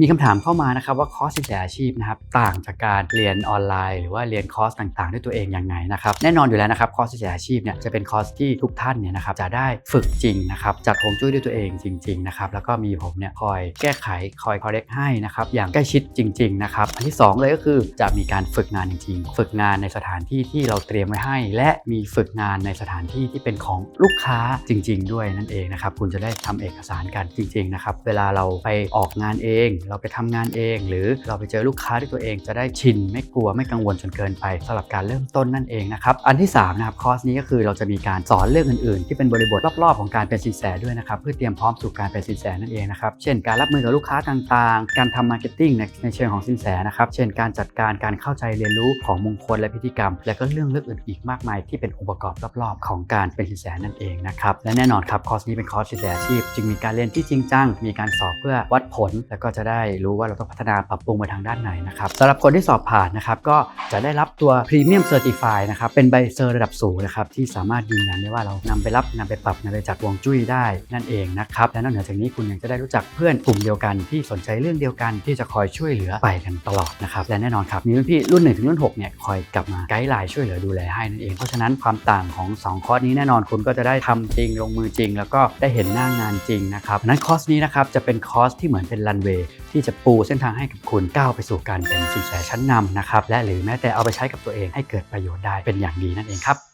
มีคำถามเข้ามานะครับว่าคอร์สสินแสอาชีพนะครับต่างจากการเรียนออนไลน์ หรือว่าเรียนคอร์สต่างๆ ด้วยตัวเองยังไงนะครับแน่นอนอยู่แล้วนะครับคอร์สสินแสอาชีพเนี่ยจะเป็นคอร์สที่ทุกท่านเนี่ยนะครับจะได้ฝึกจริงนะครับจัดฮวงจุ้ยด้วยตัวเองจริงๆนะครับแล้วก็มีผมเนี่ยคอยแก้ไขคอยคอร์เรกให้นะครับอย่างใกล้ชิดจริงๆนะครับอันที่สองเลยก็คือจะมีการฝึกงานจริงๆ ฝึกงานในสถานที่ที่เราเตรียมไว้ให้ และมีฝึกงานในสถานที่ที่เป็นของลูกค้าจริง ๆ ด้วยนั่นเองนะครับคุณจะได้ทำเอกสารกันจริงๆนะครับเวลาเราไปออกงานเองเราไปทำงานเอง หรือเราไปเจอลูกค้าด้วยตัวเองจะได้ชิน ไม่กลัวไม่กังวลจนเกินไปสำหรับการเริ่มต้นนั่นเองนะครับอันที่3นะครับคอร์สนี้ก็คือเราจะมีการสอนเรื่องอื่นๆ ที่เป็นบริบทรอบๆของการเป็นสินแสด้วยนะครับเพื่อเตรียมพร้อมสู่การเป็นสินแสนั่นเองนะครับเช่นการรับมือกับลูกค้าต่างๆ การทำมาร์เก็ตติ้งในเชิงของสินแสนะครับเช่นการจัดการการเข้าใจเรียนรู้ของมงคลและพิธีกรรม และก็เรื่องเรื่องอื่นอีกมากมายที่เป็นองค์ประกอบรอบๆ ของการเป็นสินแสนั่นเองนะครับและแน่นอนครับคอร์สนี้เป็นคอร์สสินแสอาชีพ จึงมีการเรียนที่จริงจังมีการสอบเพื่อวัดผล แล้วก็จะได้ได้รู้ว่าเราต้องพัฒนาปรับปรุงไปทางด้านไหนนะครับสำหรับคนที่สอบผ่านนะครับก็จะได้รับตัว Premium Certify นะครับเป็นใบเซอร์ระดับสูงนะครับที่สามารถยืนยันได้ว่าเรานำไปรับนำไปปรับนำไปจัดวงจุ้ยได้นั่นเองนะครับและนอกเหนือจากนี้คุณยังจะได้รู้จักเพื่อนกลุ่มเดียวกันที่สนใจเรื่องเดียวกันที่จะคอยช่วยเหลือไปกันตลอดนะครับและแน่นอนครับมีรุ่นพี่รุ่น1ถึงรุ่น6เนี่ยคอยกลับมาไกด์ไลน์ช่วยเหลือดูแลให้นั่นเองเพราะฉะนั้นความต่างของสองคอร์สนี้แน่นอนคุณก็จะได้ทำจริงลงมือจริง แล้วก็ได้เห็นหน้างานจริงนะครับนั้นคอร์สนี้นะครับจะเป็นคอร์สที่เหมือนเป็นรันเวย์ ที่จะปูเส้นทางให้กับคุณก้าวไปสู่การเป็นสินแสชั้นนำนะครับและหรือแม้แต่เอาไปใช้กับตัวเองให้เกิดประโยชน์ได้เป็นอย่างดีนั่นเองครับ